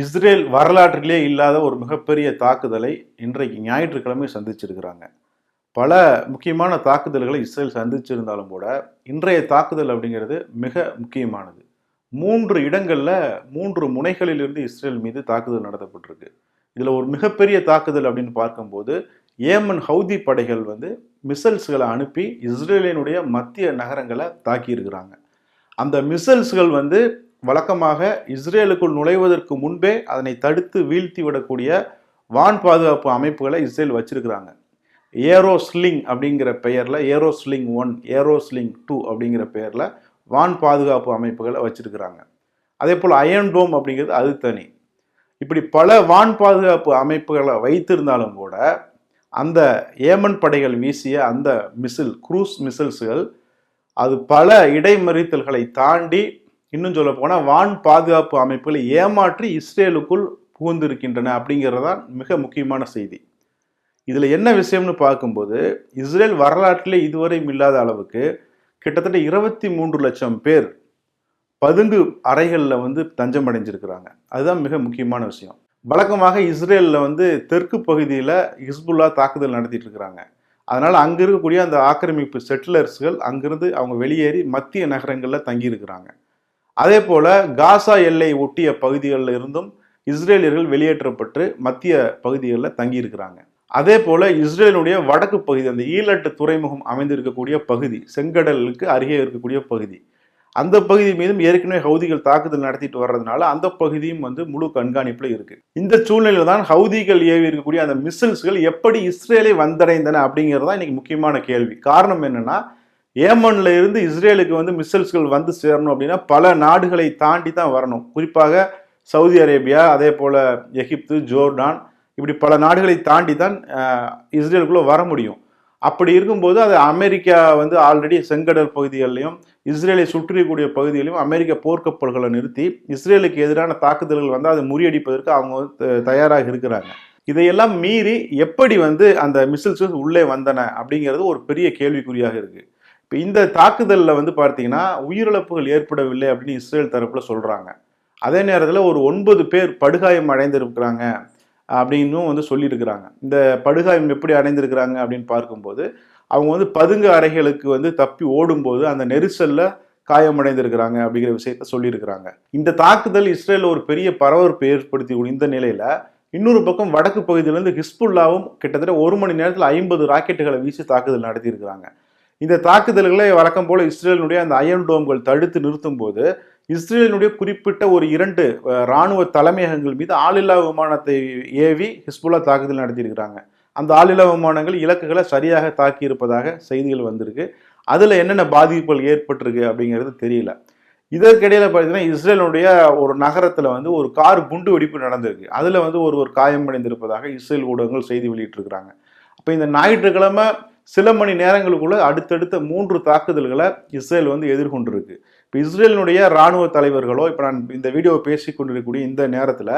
Israel வரலாற்றிலே இல்லாத ஒரு மிகப்பெரிய தாக்குதலை இன்றைக்கு ஞாயிற்றுக்கிழமை சந்திச்சிருக்கிறாங்க. பல முக்கியமான தாக்குதல்களை இஸ்ரேல் சந்திச்சிருந்தாலும் கூட இன்றைய தாக்குதல் அப்படிங்கிறது மிக முக்கியமானது. மூன்று இடங்களில் மூன்று முனைகளிலிருந்து இஸ்ரேல் மீது தாக்குதல் நடத்தப்பட்டிருக்கு. இதில் ஒரு மிகப்பெரிய தாக்குதல் அப்படின்னு பார்க்கும்போது ஏமன் ஹவுதி படைகள் வந்து மிசல்ஸ்களை அனுப்பி இஸ்ரேலினுடைய மத்திய நகரங்களை தாக்கியிருக்கிறாங்க. அந்த மிசல்ஸ்கள் வந்து வழக்கமாக இஸ்ரேலுக்குள் நுழைவதற்கு முன்பே அதனை தடுத்து வீழ்த்தி விடக்கூடிய வான் பாதுகாப்பு அமைப்புகளை இஸ்ரேல் வச்சிருக்கிறாங்க. ஏரோ ஸ்லிங் அப்படிங்கிற பெயரில் aero sling one aero sling two அப்படிங்கிற பெயரில் வான் பாதுகாப்பு அமைப்புகளை வச்சுருக்கிறாங்க. அதே போல் அயன் டோம் அப்படிங்கிறது அது தனி. இப்படி பல வான் பாதுகாப்பு அமைப்புகளை வைத்திருந்தாலும் கூட அந்த ஏமன் படைகள் வீசிய அந்த மிசில் குரூஸ் மிசில்ஸுகள் அது பல இடைமறித்தல்களை தாண்டி இன்னும் சொல்ல போனால் வான் பாதுகாப்பு அமைப்புகளை ஏமாற்றி இஸ்ரேலுக்குள் புகுந்திருக்கின்றன அப்படிங்கிறதான் மிக முக்கியமான செய்தி. இதில் என்ன விஷயம்னு பார்க்கும்போது இஸ்ரேல் வரலாற்றிலே இதுவரையும் இல்லாத அளவுக்கு கிட்டத்தட்ட இருபத்தி மூன்று லட்சம் பேர் பதுங்கு அறைகளில் வந்து தஞ்சம் அடைஞ்சிருக்கிறாங்க. அதுதான் மிக முக்கியமான விஷயம். வழக்கமாக இஸ்ரேலில் வந்து தெற்கு பகுதியில் ஹிஸ்புல்லா தாக்குதல் நடத்திட்டு இருக்கிறாங்க அதனால் அங்கே இருக்கக்கூடிய அந்த ஆக்கிரமிப்பு செட்டிலர்ஸ்கள் அங்கிருந்து அவங்க வெளியேறி மத்திய நகரங்களில் தங்கியிருக்கிறாங்க. அதே போல் காசா எல்லை ஒட்டிய பகுதிகளில் இருந்தும் இஸ்ரேலியர்கள் வெளியேற்றப்பட்டு மத்திய பகுதிகளில் தங்கியிருக்கிறாங்க. அதே போல இஸ்ரேலுடைய வடக்கு பகுதி அந்த ஈலட்டு துறைமுகம் அமைந்திருக்கக்கூடிய பகுதி செங்கடலுக்கு அருகே இருக்கக்கூடிய பகுதி அந்த பகுதி மீதும் ஏற்கனவே ஹவுதிகள் தாக்குதல் நடத்திட்டு வர்றதுனால அந்த பகுதியும் வந்து முழு கண்காணிப்புல இருக்கு. இந்த சூழ்நிலையில தான் ஹவுதிகள் ஏவி இருக்கக்கூடிய அந்த மிசில்ஸ்கள் எப்படி இஸ்ரேலை வந்தடைந்தன அப்படிங்கிறது தான் இன்னைக்கு முக்கியமான கேள்வி. காரணம் என்னன்னா ஏமன்ல இருந்து இஸ்ரேலுக்கு வந்து மிசைல்ஸ்கள் வந்து சேரணும் அப்படின்னா பல நாடுகளை தாண்டி தான் வரணும். குறிப்பாக சவுதி அரேபியா அதே போல் எகிப்து ஜோர்டான் இப்படி பல நாடுகளை தாண்டி தான் இஸ்ரேலுக்குள்ளே வர முடியும். அப்படி இருக்கும்போது அது அமெரிக்கா வந்து ஆல்ரெடி செங்கடல் பகுதிகளிலையும் இஸ்ரேலை சுற்றியக்கூடிய பகுதிகளையும் அமெரிக்க போர்க்கப்பல்களை நிறுத்தி இஸ்ரேலுக்கு எதிரான தாக்குதல்கள் வந்து அதை முறியடிப்பதற்கு அவங்க தயாராக இருக்கிறாங்க. இதையெல்லாம் மீறி எப்படி வந்து அந்த மிசில்ஸ் உள்ளே வந்தன அப்படிங்கிறது ஒரு பெரிய கேள்விக்குறியாக இருக்குது இப்போ இந்த தாக்குதலில் வந்து பார்த்தீங்கன்னா உயிரிழப்புகள் ஏற்படவில்லை அப்படின்னு இஸ்ரேல் தரப்பில் சொல்கிறாங்க அதே நேரத்தில் ஒரு ஒன்பது பேர் படுகாயம் அடைந்திருக்கிறாங்க அப்படின்னும் வந்து சொல்லியிருக்கிறாங்க. இந்த படுகாயம் எப்படி அடைந்திருக்கிறாங்க அப்படின்னு பார்க்கும்போது அவங்க வந்து பதுங்கு அறைகளுக்கு வந்து தப்பி ஓடும்போது அந்த நெரிசலில் காயமடைந்திருக்கிறாங்க அப்படிங்கிற விஷயத்த சொல்லியிருக்கிறாங்க. இந்த தாக்குதல் இஸ்ரேல் ஒரு பெரிய பரபரப்பு ஏற்படுத்தி இந்த நிலையில் இன்னொரு பக்கம் வடக்கு பகுதியிலேருந்து ஹிஸ்புல்லாவும் கிட்டத்தட்ட ஒரு மணி நேரத்தில் ஐம்பது ராக்கெட்டுகளை வீசி தாக்குதல் நடத்தியிருக்கிறாங்க. இந்த தாக்குதல்களை வழக்கம் போல இஸ்ரேலினுடைய அந்த அயன் டோம்கள் தடுத்து நிறுத்தும் போது இஸ்ரேலினுடைய குறிப்பிட்ட ஒரு இரண்டு இராணுவ தலைமையகங்கள் மீது ஆளில்லா விமானத்தை ஏவி ஹிஸ்புல்லா தாக்குதல் நடத்தியிருக்கிறாங்க. அந்த ஆளில்லா விமானங்கள் இலக்குகளை சரியாக தாக்கி இருப்பதாக செய்திகள் வந்திருக்கு. அதில் என்னென்ன பாதிப்புகள் ஏற்பட்டிருக்கு அப்படிங்கிறது தெரியல. இதற்கிடையில் பார்த்தீங்கன்னா இஸ்ரேலுடைய ஒரு நகரத்தில் வந்து ஒரு கார் குண்டு வெடிப்பு நடந்திருக்கு. அதில் வந்து ஒரு ஒரு காயமடைந்திருப்பதாக இஸ்ரேல் ஊடகங்கள் செய்தி வெளியிட்டிருக்கிறாங்க. அப்போ இந்த ஞாயிற்றுக்கிழமை சில மணி நேரங்களுக்குள்ள அடுத்தடுத்த மூன்று தாக்குதல்களை இஸ்ரேல் வந்து எதிர்கொண்டிருக்கு. இப்போ இஸ்ரேலினுடைய இராணுவ தலைவர்களோ இப்போ நான் இந்த வீடியோவை பேசி கொண்டிருக்கக்கூடிய இந்த நேரத்தில்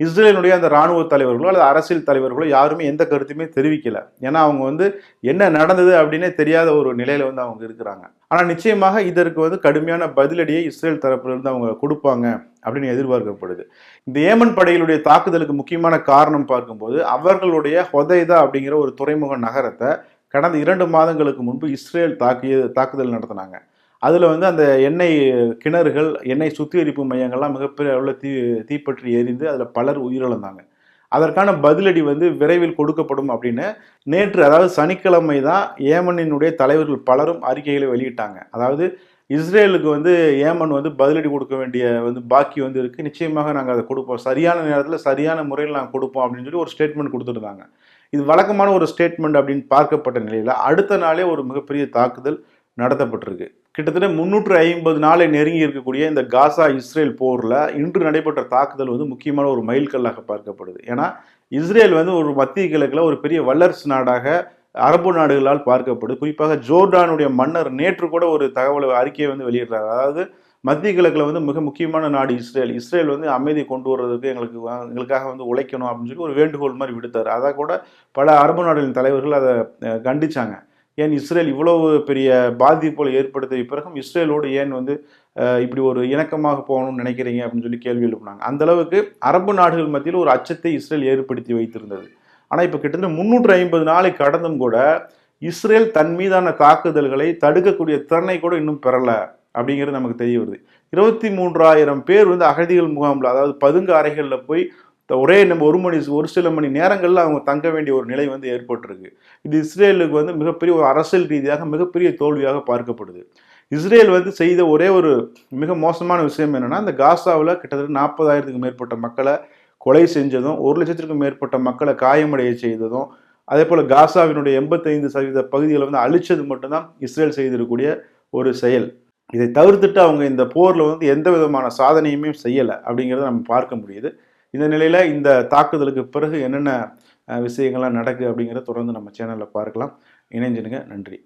இஸ்ரேலினுடைய அந்த இராணுவ தலைவர்களோ அல்லது அரசியல் தலைவர்களோ யாருமே எந்த கருத்துமே தெரிவிக்கல. ஏன்னா அவங்க வந்து என்ன நடந்தது அப்படின்னே தெரியாத ஒரு நிலையில வந்து அவங்க இருக்கிறாங்க. ஆனால் நிச்சயமாக இதற்கு வந்து கடுமையான பதிலடியை இஸ்ரேல் தரப்பிலிருந்து அவங்க கொடுப்பாங்க அப்படின்னு எதிர்பார்க்கப்படுது. இந்த ஏமன் படைகளுடைய தாக்குதலுக்கு முக்கியமான காரணம் பார்க்கும்போது அவர்களுடைய ஹொதைதா அப்படிங்கிற ஒரு துறைமுக நகரத்தை கடந்த இரண்டு மாதங்களுக்கு முன்பு இஸ்ரேல் தாக்கிய தாக்குதல் நடத்தினாங்க. அதில் வந்து அந்த எண்ணெய் கிணறுகள் எண்ணெய் சுத்திகரிப்பு மையங்கள்லாம் மிகப்பெரிய அளவில் தீ தீப்பற்றி எரிந்து அதில் பலர் உயிரிழந்தாங்க. அதற்கான பதிலடி வந்து விரைவில் கொடுக்கப்படும் அப்படின்னு நேற்று அதாவது சனிக்கிழமை தான் ஏமனினுடைய தலைவர்கள் பலரும் அறிக்கைகளை வெளியிட்டாங்க. அதாவது இஸ்ரேலுக்கு வந்து ஏமன் வந்து பதிலடி கொடுக்க வேண்டிய வந்து பாக்கி வந்து இருக்குது நிச்சயமாக நாங்கள் அதை கொடுப்போம். சரியான நேரத்தில் சரியான முறையில் நாங்கள் கொடுப்போம் அப்படின்னு சொல்லி ஒரு ஸ்டேட்மெண்ட் கொடுத்துருந்தாங்க. இது வழக்கமான ஒரு ஸ்டேட்மெண்ட் அப்படின்னு பார்க்கப்பட்ட நிலையில் அடுத்த நாளே ஒரு மிகப்பெரிய தாக்குதல் நடத்தப்பட்டிருக்கு. கிட்டத்தட்ட முன்னூற்று ஐம்பது நாளை நெருங்கி இருக்கக்கூடிய இந்த காசா இஸ்ரேல் போரில் இன்று நடைபெற்ற தாக்குதல் வந்து முக்கியமான ஒரு மைல்கல்லாக பார்க்கப்படுது. ஏன்னா இஸ்ரேல் வந்து ஒரு மத்திய கிழக்கில் ஒரு பெரிய வல்லரசு நாடாக அரபு நாடுகளால் பார்க்கப்படுது குறிப்பாக ஜோர்டானுடைய மன்னர் நேற்று கூட ஒரு தகவல் அறிக்கையை வந்து வெளியிடுறாரு. அதாவது மத்திய கிழக்கில் வந்து மிக முக்கியமான நாடு இஸ்ரேல். இஸ்ரேல் வந்து அமைதி கொண்டு வர்றதுக்கு எங்களுக்கு எங்களுக்காக வந்து உழைக்கணும் அப்படின்னு சொல்லி ஒரு வேண்டுகோள் மாதிரி விடுத்தார். அதை கூட பல அரபு நாடுகளின் தலைவர்கள் அதை கண்டிச்சாங்க. ஏன் இஸ்ரேல் இவ்வளவு பெரிய பாதிப்புகள் ஏற்படுத்திய பிறகும் இஸ்ரேலோடு ஏன் வந்து இப்படி ஒரு இணக்கமாக போகணும்னு நினைக்கிறீங்க அப்படின்னு சொல்லி கேள்வி எழுப்புனாங்க. அந்த அளவுக்கு அரபு நாடுகள் மத்தியில் ஒரு அச்சத்தை இஸ்ரேல் ஏற்படுத்தி வைத்திருந்தது. ஆனால் இப்போ கிட்டத்தட்ட முந்நூற்றி ஐம்பது நாளை கடந்தும் கூட இஸ்ரேல் தன் மீதான தாக்குதல்களை தடுக்கக்கூடிய திறனை கூட இன்னும் பெறலை அப்படிங்கிறது நமக்கு தெரிய வருது. இருபத்தி மூன்றாயிரம் பேர் வந்து அகதிகள் முகாமில் அதாவது பதுங்கு அறைகளில் போய் ஒரே நம்ம ஒரு மணி ஒரு சில மணி நேரங்களில் அவங்க தங்க வேண்டிய ஒரு நிலை வந்து ஏற்பட்டிருக்கு. இது இஸ்ரேலுக்கு வந்து மிகப்பெரிய ஒரு அரசியல் ரீதியாக மிகப்பெரிய தோல்வியாக பார்க்கப்படுது. இஸ்ரேல் வந்து செய்த ஒரே ஒரு மிக மோசமான விஷயம் என்னென்னா இந்த காசாவில் கிட்டத்தட்ட நாற்பதாயிரத்துக்கு மேற்பட்ட மக்களை கொலை செஞ்சதும் ஒரு லட்சத்திற்கும் மேற்பட்ட மக்களை காயமடைய செய்ததும் அதே போல் காசாவினுடைய எண்பத்தைந்து சதவீத பகுதிகளை வந்து அழிச்சது மட்டும்தான் இஸ்ரேல் செய்திருக்கக்கூடிய ஒரு செயல். இதை தவிர்த்துட்டு அவங்க இந்த போரில் வந்து எந்த விதமான சாதனையுமே செய்யலை அப்படிங்கிறத நம்ம பார்க்க முடியுது. இந்த நிலையில் இந்த தாக்குதலுக்கு பிறகு என்னென்ன விஷயங்கள்லாம் நடக்குது அப்படிங்கிறத தொடர்ந்து நம்ம சேனலில் பார்க்கலாம். இணைஞ்சிடுங்க நன்றி.